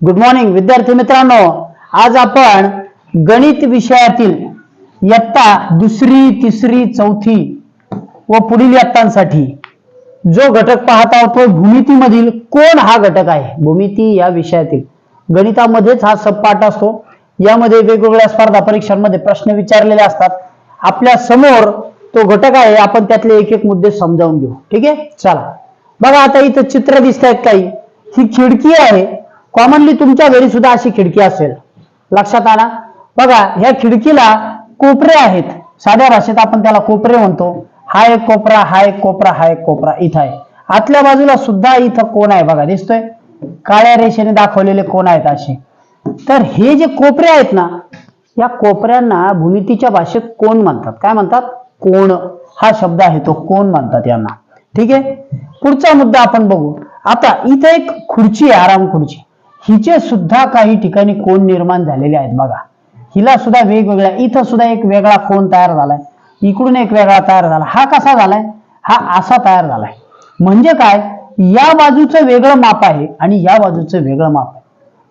Good morning विद्यार्थी मित्रांनो. आज आपण गणित विषयातील इयत्ता दुसरी तिसरी चौथी व पुढील इयत्तांसाठी जो घटक पाहत आहोत तो भूमितीमधील कोण हा घटक आहे? भूमिती या विषयातील. गणितामध्येच हा सबपाठ असतो. यामध्ये वेगवेगळ्या स्पर्धा परीक्षांमध्ये प्रश्न विचारलेले असतात. आपल्यासमोर तो घटक आहे आपण त्यातले एक एक मुद्दे समजावून घेऊ. ठीक आहे? चला. बघा आता इथं चित्र दिसत आहेत काही. ही खिडकी आहे कॉमनली तुमच्या घरी सुद्धा अशी खिडकी असेल. लक्षात आला? बघा ह्या खिडकीला कोपरे आहेत. साध्या भाषेत आपण त्याला कोपरे म्हणतो. हा एक कोपरा हा एक कोपरा हा एक कोपरा इथं आहे. आतल्या बाजूला सुद्धा इथं कोण आहे बघा दिसतोय? काळ्या रेषेने दाखवलेले कोण आहेत असे. तर हे जे कोपरे आहेत ना या कोपऱ्यांना भूमितीच्या भाषेत कोण म्हणतात? काय म्हणतात? कोण. हा शब्द आहे तो कोण म्हणतात यांना. ठीक आहे? पुढचा मुद्दा आपण बघू. आता इथे एक खुर्ची आहे आराम खुर्ची. हिचे सुद्धा काही ठिकाणी कोण निर्माण झालेले आहेत बघा. हिला सुद्धा वेगवेगळ्या इथं सुद्धा एक वेगळा कोण तयार झालाय. इकडून एक वेगळा तयार झाला. हा कसा झालाय? हा असा तयार झालाय. म्हणजे काय? या बाजूचं वेगळं माप आहे आणि या बाजूचं वेगळं माप आहे.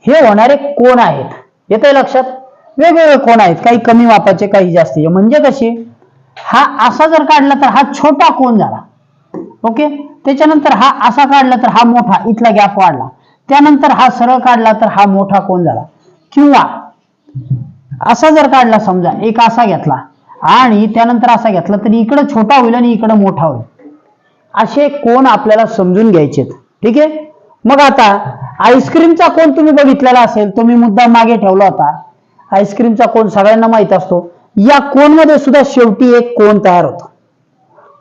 हे होणारे कोण आहेत? येते लक्षात? वेगवेगळे कोण आहेत? काही कमी मापाचे काही जास्त म्हणजे कसे? हा असा जर काढला तर हा छोटा कोण झाला? ओके? त्याच्यानंतर हा असा काढला तर हा मोठा. इथला गॅप वाढला. त्यानंतर हा सरळ काढला तर हा मोठा कोण झाला? किंवा असा जर काढला समजा एक असा घेतला आणि त्यानंतर असा घेतला तर इकडं छोटा होईल आणि इकडं मोठा होईल. असे कोण आपल्याला समजून घ्यायचे ठीक आहे? मग आता आईस्क्रीमचा कोण तुम्ही बघितलेला असेल तो मी मुद्दा मागे ठेवला होता. आईस्क्रीमचा कोण सगळ्यांना माहीत असतो. या कोणमध्ये सुद्धा शेवटी एक कोण तयार होतो.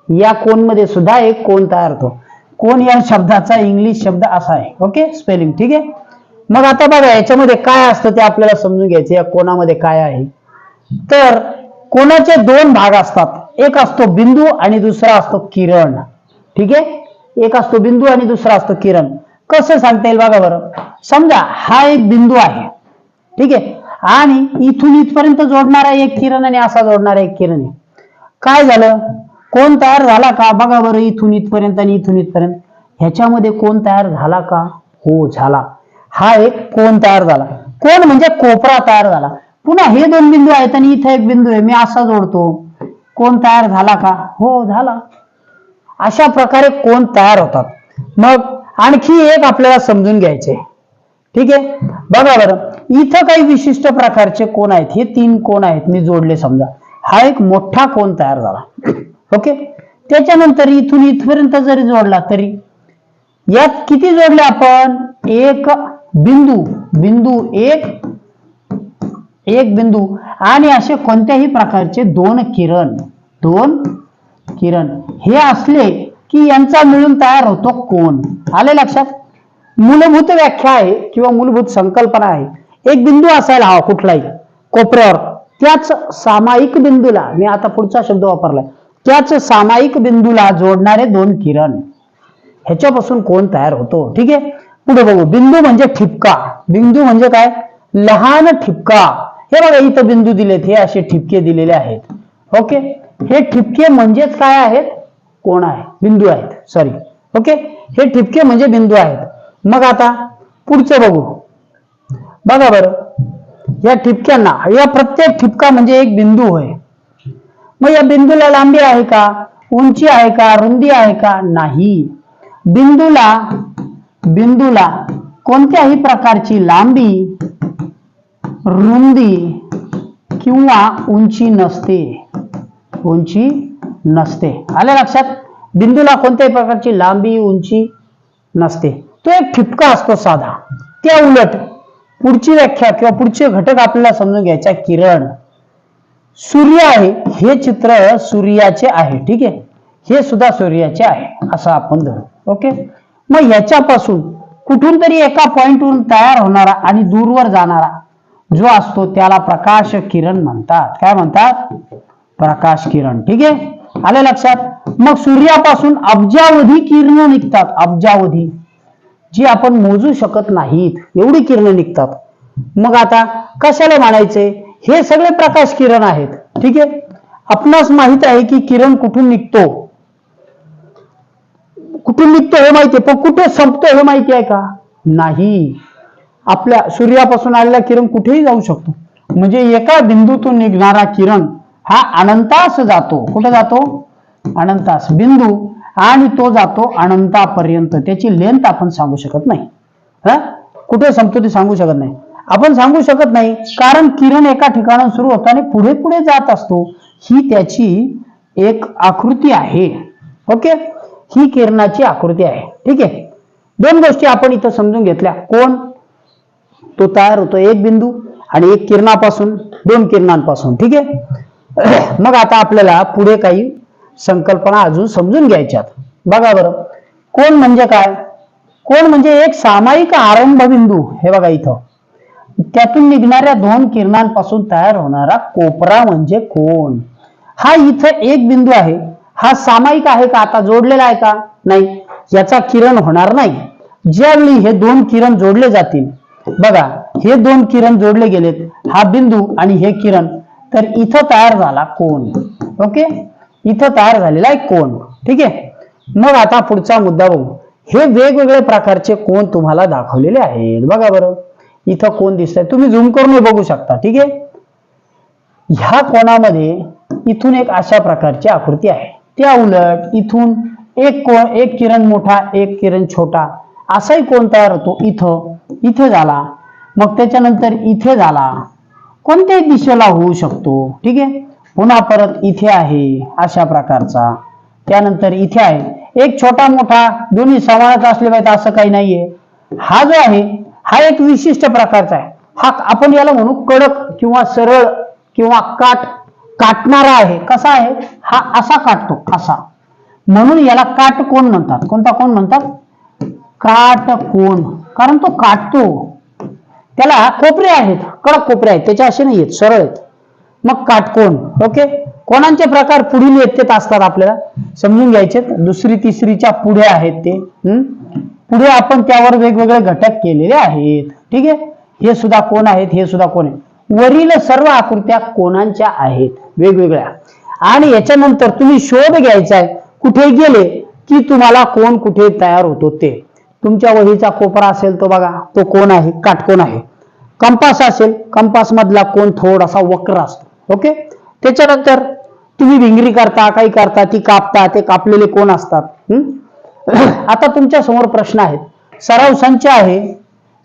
या कोणमध्ये सुद्धा एक कोण तयार होतो. कोण या शब्दाचा इंग्लिश शब्द असा आहे? ओके स्पेलिंग ठीक आहे? मग आता बघा याच्यामध्ये काय असतं ते आपल्याला समजून घ्यायचं या कोणामध्ये काय आहे? तर कोणाचे दोन भाग असतात. एक असतो बिंदू आणि दुसरा असतो किरण. ठीक आहे? एक असतो बिंदू आणि दुसरा असतो किरण. कसं सांगता येईल बघा बरं? समजा हा एक बिंदू आहे. ठीक आहे? आणि इथून इथपर्यंत जोडणारा एक किरण आणि असा जोडणारा एक किरण आहे. काय झालं? कोण तयार झाला का? बघा बरं इथून इथपर्यंत आणि इथून इथपर्यंत. ह्याच्यामध्ये कोण तयार झाला का? हो झाला. हा एक कोण तयार झाला. कोण म्हणजे कोपरा तयार झाला. पुन्हा हे दोन बिंदू आहेत आणि इथे एक बिंदू आहे. मी असा जोडतो. कोण तयार झाला का? हो झाला. अशा प्रकारे कोण तयार होतात. मग आणखी एक आपल्याला समजून घ्यायचे. ठीक आहे? बघा बरं. इथं काही विशिष्ट प्रकारचे कोण आहेत? हे तीन कोण आहेत? मी जोडले समजा. हा एक मोठा कोण तयार झाला. ओके? त्याच्यानंतर इथून इथपर्यंत जरी जोडला तरी यात किती जोडले आपण? एक बिंदू बिंदू एक एक बिंदू आणि असे कोणत्याही प्रकारचे दोन किरण दोन किरण. हे असले की यांचा मिळून तयार होतो कोण आले लक्षात? मूलभूत व्याख्या आहे किंवा मूलभूत संकल्पना आहे. एक बिंदू असायला हवा कुठलाही कोपऱ्यावर. त्याच सामायिक बिंदूला मी आता पुढचा शब्द वापरलाय त्याच सामायिक बिंदूला जोडणारे दोन किरण. ह्याच्यापासून कोण तयार होतो? ठीक आहे? पुढे बघू. बिंदू म्हणजे ठिपका. बिंदू म्हणजे काय? लहान ठिपका. हे बघा इथं बिंदू दिलेत. हे असे ठिपके दिलेले आहेत. ओके? हे ठिपके म्हणजेच काय आहेत? कोण आहे बिंदू आहेत. Sorry okay? हे ठिपके म्हणजे बिंदू आहेत. मग आता पुढचं बघू. बघा बरं. या ठिपक्यांना या प्रत्येक ठिपका म्हणजे एक बिंदू होय. मग या बिंदूला लांबी आहे का? उंची आहे का? रुंदी आहे का? नाही. बिंदूला बिंदूला कोणत्याही प्रकारची लांबी रुंदी किंवा उंची नसते. उंची नसते. आले लक्षात? बिंदूला कोणत्याही प्रकारची लांबी उंची नसते. तो एक ठिपका असतो साधा. त्या उलट पुढची व्याख्या किंवा पुढचे घटक आपल्याला समजून घ्यायचा किरण. सूर्य आहे हे चित्र सूर्याचे आहे ठीक आहे? हे सुद्धा सूर्याचे आहे असं आपण धरू ओके? मग ह्याच्यापासून कुठून तरी एका पॉइंटवरून तयार होणारा आणि दूरवर जाणारा जो असतो त्याला प्रकाश किरण म्हणतात. काय म्हणतात? प्रकाश किरण ठीक आहे? आले लक्षात? मग सूर्यापासून अब्जावधी किरण निघतात. अब्जावधी जी आपण मोजू शकत नाहीत. एवढी किरण निघतात. मग आता कशाला म्हणायचे? हे सगळे प्रकाश किरण आहेत. ठीक आहे? आपणास माहीत आहे की किरण कुठून निघतो? कुठून निघतो हे माहिती आहे पण कुठे संपतो हे माहिती आहे का? नाही. आपल्या सूर्यापासून आलेला किरण कुठेही जाऊ शकतो. म्हणजे एका बिंदूतून निघणारा किरण हा अनंतास जातो. कुठे जातो? अनंतास बिंदू आणि तो जातो अनंतापर्यंत. त्याची लेंथ आपण सांगू शकत नाही. हा? कुठे संपतो ते सांगू शकत नाही. आपण सांगू शकत नाही. कारण किरण एका ठिकाणून सुरू होतो आणि पुढे पुढे जात असतो. ही त्याची एक आकृती आहे. ओके? ही किरणाची आकृती आहे. ठीक आहे? दोन गोष्टी आपण इथं समजून घेतल्या. कोण? तो तयार होतो एक बिंदू आणि एक किरणापासून दोन किरणांपासून. ठीक आहे? मग आता आपल्याला पुढे काही संकल्पना अजून समजून घ्यायच्यात बघा बरं. कोण म्हणजे काय? कोण म्हणजे एक सामायिक आरंभ बिंदू हे बघा इथं. त्यातून निघणाऱ्या दोन किरणांपासून तयार होणारा कोपरा म्हणजे कोण? हा इथं एक बिंदू आहे. हा सामायिक आहे का? आता जोडलेला आहे का? नाही. याचा किरण होणार नाही. ज्यावेळी हे दोन किरण जोडले जातील बघा हे दोन किरण जोडले गेलेत. हा बिंदू आणि हे किरण. तर इथं तयार झाला कोण? ओके? इथं तयार झालेला आहे कोण? ठीक आहे? मग आता पुढचा मुद्दा बघू. हे वेगवेगळे प्रकारचे कोण तुम्हाला दाखवलेले आहेत? बघा बरं. इथं कोण दिसतंय? तुम्ही झूम करून बघू शकता ठीक आहे? ह्या कोणामध्ये इथून एक अशा प्रकारची आकृती आहे. त्या उलट इथून एक कोण एक किरण मोठा एक किरण छोटा असाही कोण तयार होतो? इथं. इथे झाला. मग त्याच्यानंतर इथे झाला. कोणत्याही दिशेला होऊ शकतो ठीक आहे? पुन्हा परत इथे आहे अशा प्रकारचा. त्यानंतर इथे आहे. एक छोटा मोठा दोन्ही समानच असले पाहिजे असं काही नाहीये. हा जो आहे हा एक विशिष्ट प्रकारचा आहे. हा आपण याला म्हणू कडक किंवा सरळ किंवा काट काटणारा आहे. कसा आहे? हा असा काटतो असा. म्हणून याला काट कोण म्हणतात? कोणता कोण म्हणतात? काट कोण. कारण तो काटतो. त्याला कोपरे आहेत. कडक कोपरे आहेत. त्याच्या असे नाही आहेत सरळ आहेत. मग काटकोण ओके? कोणांचे प्रकार पुढील व्यक्तीत असतात आपल्याला? समजून घ्यायचे दुसरी तिसरीच्या पुढे आहेत ते. पुढे आपण त्यावर वेगवेगळे घटक केलेले आहेत. ठीक आहे? हे सुद्धा कोण आहेत? हे सुद्धा कोण आहे वरील सर्व आकृत्या कोणांच्या आहेत? वेगवेगळ्या. आणि याच्यानंतर तुम्ही शोध घ्यायचा आहे कुठे गेले की तुम्हाला कोण कुठे तयार होतो ते. तुमच्या वहीचा कोपरा असेल तो बघा. तो कोण आहे? काटकोण आहे. कंपास असेल. कंपास मधला कोण थोडासा वक्र असतो. ओके? त्याच्यानंतर तुम्ही भिंगरी करता काही करता ती कापता ते कापलेले कोण असतात? हम्म? आता तुमच्यासमोर प्रश्न आहेत. सराव संच आहे.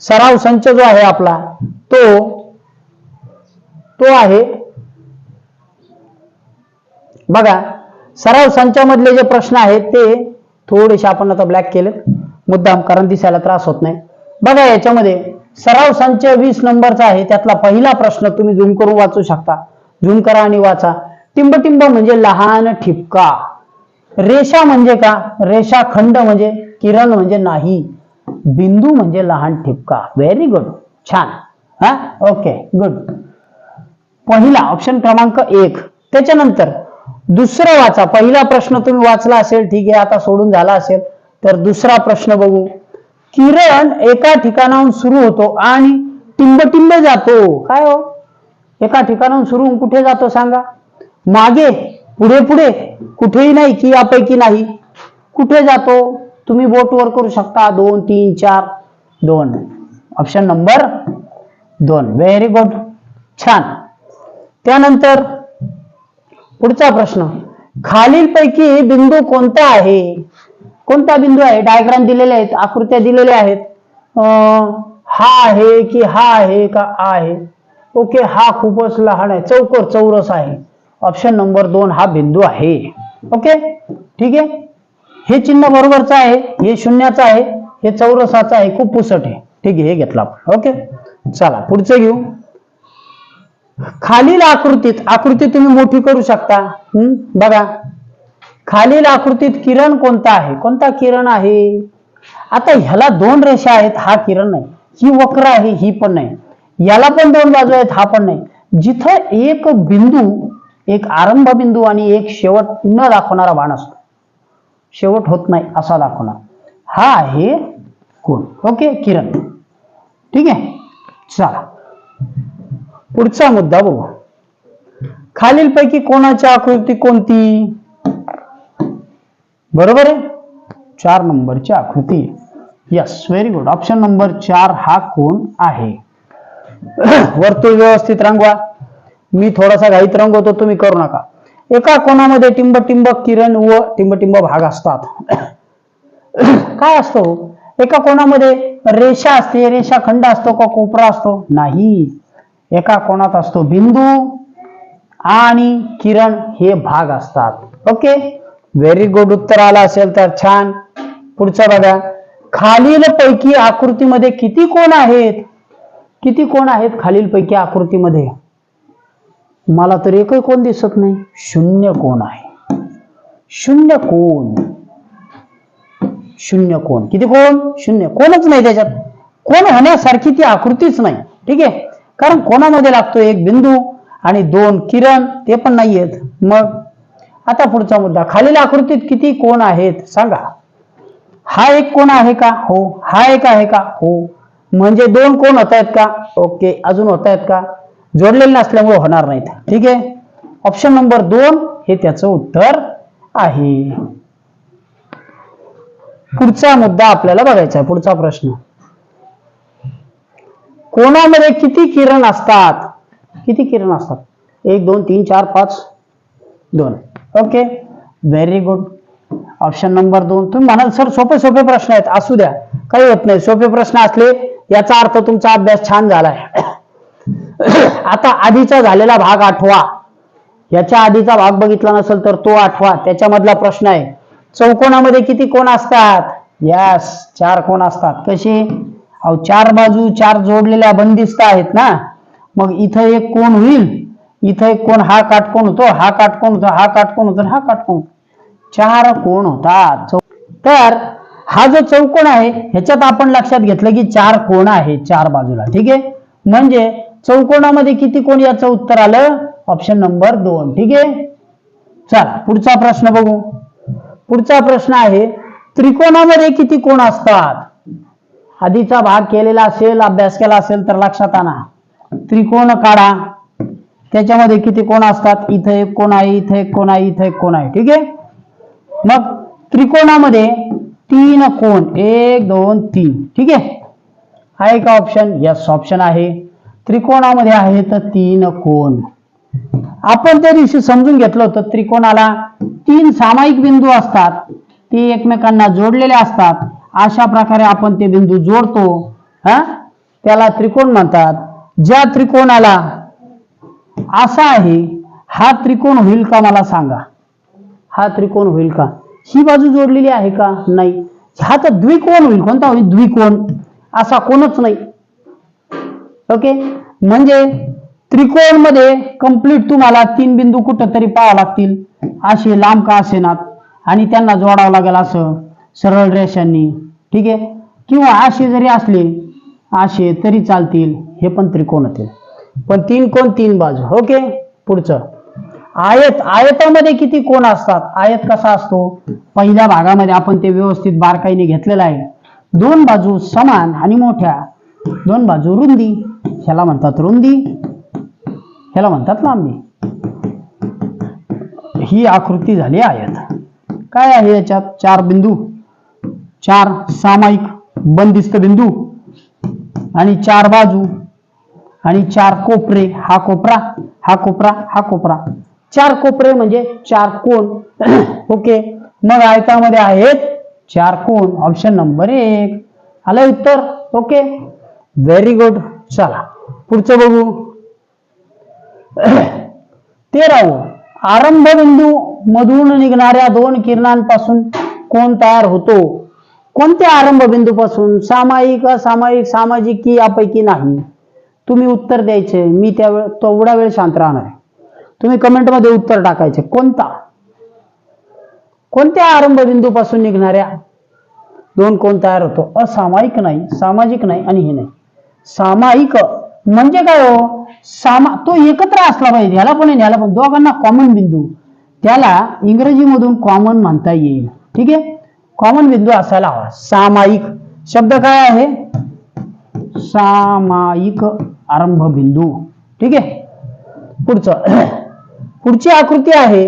सराव संच जो आहे आपला तो तो आहे. बघा सराव संचामधले जे प्रश्न आहेत ते थोडेसे आपण आता ब्लॅक केलेत. मुद्दाम कारण दिसायला त्रास होत नाही. बघा याच्यामध्ये सराव संच वीस नंबरचा आहे. त्यातला पहिला प्रश्न तुम्ही झूम करून वाचू शकता. झूम करा आणि वाचा. टिंबटिंब म्हणजे लहान ठिपका. रेषा म्हणजे का? रेषाखंड म्हणजे किरण म्हणजे नाही. बिंदू म्हणजे लहान ठिपका. व्हेरी गुड छान. हा? ओके गुड पहिला ऑप्शन क्रमांक एक. त्याच्यानंतर दुसरं वाचा. पहिला प्रश्न तुम्ही वाचला असेल ठीक आहे आता सोडून झाला असेल तर दुसरा प्रश्न बघू. किरण एका ठिकाणाहून सुरू होतो आणि टिंबटिंब जातो. काय हो? एका ठिकाणाहून सुरू कुठे जातो सांगा? मागे पुढे पुढे कुठेही नाही की यापैकी नाही. कुठे जातो? तुम्ही बोट वर करू शकता. दोन तीन चार दोन. ऑप्शन नंबर दोन. व्हेरी गुड छान. त्यानंतर पुढचा प्रश्न. खालीलपैकी बिंदू कोणता आहे? कोणता बिंदू आहे? डायग्राम दिलेले आहेत आकृत्या दिलेल्या आहेत. अं, हा आहे की हा आहे का आहे? ओके हा खूपच लहान आहे. चौकोर चौरस आहे. ऑप्शन नंबर दोन हा बिंदू आहे. ओके? ठीक आहे? हे चिन्ह बरोबरचं आहे हे शून्याचं आहे हे चौरसाचं आहे खूप पुसट आहे. ठीक आहे हे घेतलं आपण. ओके? चला पुढचं घेऊ. खालील आकृतीत आकृती तुम्ही मोठी करू शकता. हम्म, बघा. खालील आकृतीत किरण कोणता आहे? कोणता किरण आहे? आता ह्याला दोन रेषा आहेत हा किरण नाही. ही वक्र आहे ही पण नाही. याला पण दोन बाजू आहेत हा पण नाही. जिथं एक बिंदू एक आरंभ बिंदू आणि एक शेवट न दाखवणारा बाण असतो. शेवट होत नाही असा दाखवणार. हा आहे कोण? ओके किरण. ठीक आहे? चला. पुढचा मुद्दा बघू. खालीलपैकी कोणाची आकृती कोणती? बरोबर आहे? चार नंबरची आकृती. Yes very good option number चार हा कोण आहे? वर्तुळ व्यवस्थित रंगवा. मी थोडासा घाईत रंगवतो तुम्ही करू नका. एका कोणामध्ये टिंबटिंबक किरण व टिंबटिंब भाग असतात. काय असतो? एका कोणामध्ये रेषा असते रेषा खंड असतो का कोपरा असतो? नाही. एका कोणात असतो बिंदू आणि किरण हे भाग असतात. ओके? व्हेरी गुड उत्तर आलं असेल तर छान. पुढचं बघा. खालील पैकी आकृतीमध्ये किती कोण आहेत? किती कोण आहेत खालीलपैकी आकृतीमध्ये? मला तर एकही कोण दिसत नाही. शून्य कोण आहे? शून्य कोण? शून्य कोण? किती कोण? शून्य. कोणच नाही त्याच्यात. कोण होण्यासारखी ती आकृतीच नाही. ठीक आहे? कारण कोणामध्ये लागतो एक बिंदू आणि दोन किरण ते पण नाही आहेत. मग? आता पुढचा मुद्दा. खालील आकृतीत किती कोण आहेत? सांगा. हा एक कोण आहे का? हो. हा एक आहे का? हो. म्हणजे दोन कोण होत आहेत का? ओके अजून होत आहेत का? जोडलेले नसल्यामुळे होणार नाहीत. ठीक आहे? ऑप्शन नंबर दोन हे त्याचं उत्तर आहे. पुढचा मुद्दा आपल्याला बघायचा आहे. पुढचा प्रश्न. कोणामध्ये किती किरण असतात? किती किरण असतात? एक दोन तीन चार पाच दोन. Okay very good option number दोन. तुम्ही म्हणाल सर सोपे सोपे प्रश्न आहेत. असू द्या. काही होत नाही. सोपे प्रश्न असले याचा अर्थ तुमचा अभ्यास छान झालाय. आता आधीचा झालेला भाग आठवा. याच्या आधीचा भाग बघितला नसेल तर तो आठवा. त्याच्यामधला प्रश्न आहे चौकोनामध्ये किती कोण असतात? यस चार कोण असतात? कसे अहो चार बाजू चार जोडलेल्या बंदिस्त आहेत ना? मग इथं एक कोण होईल? इथं एक कोण हा काटकोण होतो? हा काटकोण होतो? हा काटकोण होतो? हा काटकोण चार कोण होतात. चौ- तर हा जो चौकोन आहे ह्याच्यात आपण लक्षात घेतलं की चार कोण आहे चार बाजूला. ठीक आहे? म्हणजे चौकोनामध्ये किती कोण याचं उत्तर आलं? ऑप्शन नंबर दोन. ठीक आहे? चला पुढचा प्रश्न बघू. पुढचा प्रश्न आहे त्रिकोणामध्ये किती कोण असतात? आधीचा भाग केलेला असेल अभ्यास केला असेल तर लक्षात आणा. त्रिकोण काढा. त्याच्यामध्ये किती कोण असतात? इथं एक कोण आहे इथं एक कोण आहे इथं एक कोण आहे. ठीक आहे? मग त्रिकोणामध्ये तीन कोण एक दोन तीन. ठीक आहे? आहे का ऑप्शन यस ऑप्शन आहे. त्रिकोणामध्ये आहे तर तीन कोण आपण त्या दिवशी समजून घेतलं होतं त्रिकोणाला तीन सामायिक बिंदू असतात. ते एकमेकांना जोडलेले असतात. अशा प्रकारे आपण ते बिंदू जोडतो. हा? त्याला त्रिकोण म्हणतात. ज्या त्रिकोणाला असा आहे हा त्रिकोण होईल का मला सांगा. हा त्रिकोण होईल का? ही बाजू जोडलेली आहे का? नाही. हा तर द्विकोण होईल. कोणता? होईल द्विकोण. असा कोणच नाही. ओके? म्हणजे त्रिकोणमध्ये कंप्लीट तुम्हाला तीन बिंदू कुठं तरी पाहावं लागतील. असे लांब का असेनात आणि त्यांना जोडावं लागेल असं. सरळ रेषांनी ठीक आहे? किंवा असे जरी असले असे तरी चालतील. हे पण त्रिकोण होतील पण तीन कोण? तीन बाजू. ओके? पुढचं. आयत आयतामध्ये किती कोण असतात? आयत कसा असतो? पहिल्या भागामध्ये आपण ते व्यवस्थित बारकाईने घेतलेलं आहे. दोन बाजू समान आणि मोठ्या. दोन बाजू रुंदी. ह्याला म्हणतात रुंदी. ह्याला म्हणतात लांबी. ही आकृती झाली आयत. काय आहे याच्यात? चार बिंदू. चार सामायिक बंदिस्त बिंदू. आणि चार बाजू. आणि चार कोपरे. हा कोपरा हा कोपरा हा कोपरा. चार कोपरे म्हणजे चार कोण. ओके. मग आयतामध्ये आहेत चार कोण. ऑप्शन नंबर एक. आलं उत्तर? ओके. व्हेरी गुड चला. पुढचं बघू. तेरावं. आरंभ बिंदू मधून निघणाऱ्या दोन किरणांपासून कोण तयार होतो? कोणत्या आरंभ बिंदूपासून? सामायिक असामायिक सामाजिक की यापैकी नाही? तुम्ही उत्तर द्यायचे. मी त्यावेळ तेवढा वेळ शांत राहणार आहे. तुम्ही कमेंटमध्ये उत्तर टाकायचे. कोणता? कोणत्या आरंभबिंदूपासून निघणाऱ्या दोन कोण तयार होतो? असामायिक नाही सामाजिक नाही आणि हे नाही. सामायिक म्हणजे काय हो? सामा तो एकत्र असला पाहिजे. ह्याला पण आणि ह्याला पण. दोघांना कॉमन बिंदू. त्याला इंग्रजीमधून कॉमन म्हणता येईल. ठीक आहे? कॉमन बिंदू असायला हवा. सामायिक. शब्द काय आहे? सामायिक आरंभ बिंदू ठीक आहे? पुढचं. पुढची आकृती आहे.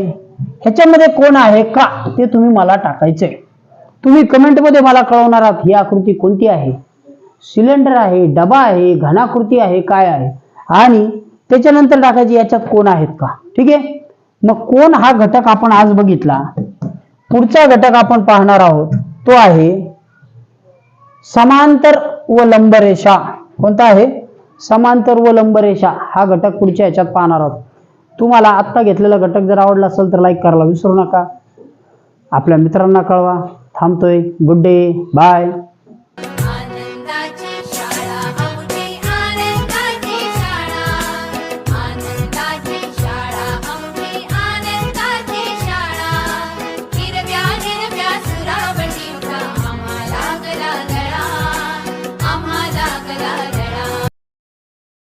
ह्याच्यामध्ये कोण आहे? का? ते तुम्ही मला टाकायचंय. तुम्ही कमेंटमध्ये मला कळवणार आहात ही आकृती कोणती आहे? सिलेंडर आहे डबा आहे घनाकृती आहे काय आहे? आणि त्याच्यानंतर टाकायची याच्यात कोण आहेत का? ठीक आहे? मग कोण हा घटक आपण आज बघितला? पुढचा घटक आपण पाहणार आहोत तो आहे समांतर व लंबरेषा. कोणता आहे? समांतर व लंबरेषा. हा घटक पुढच्या याच्यात पाहणार आहोत. तुम्हाला आत्ता घेतलेला घटक जर आवडला असेल तर लाईक करायला विसरू नका. आपल्या मित्रांना कळवा. थांबतोय. Good day bye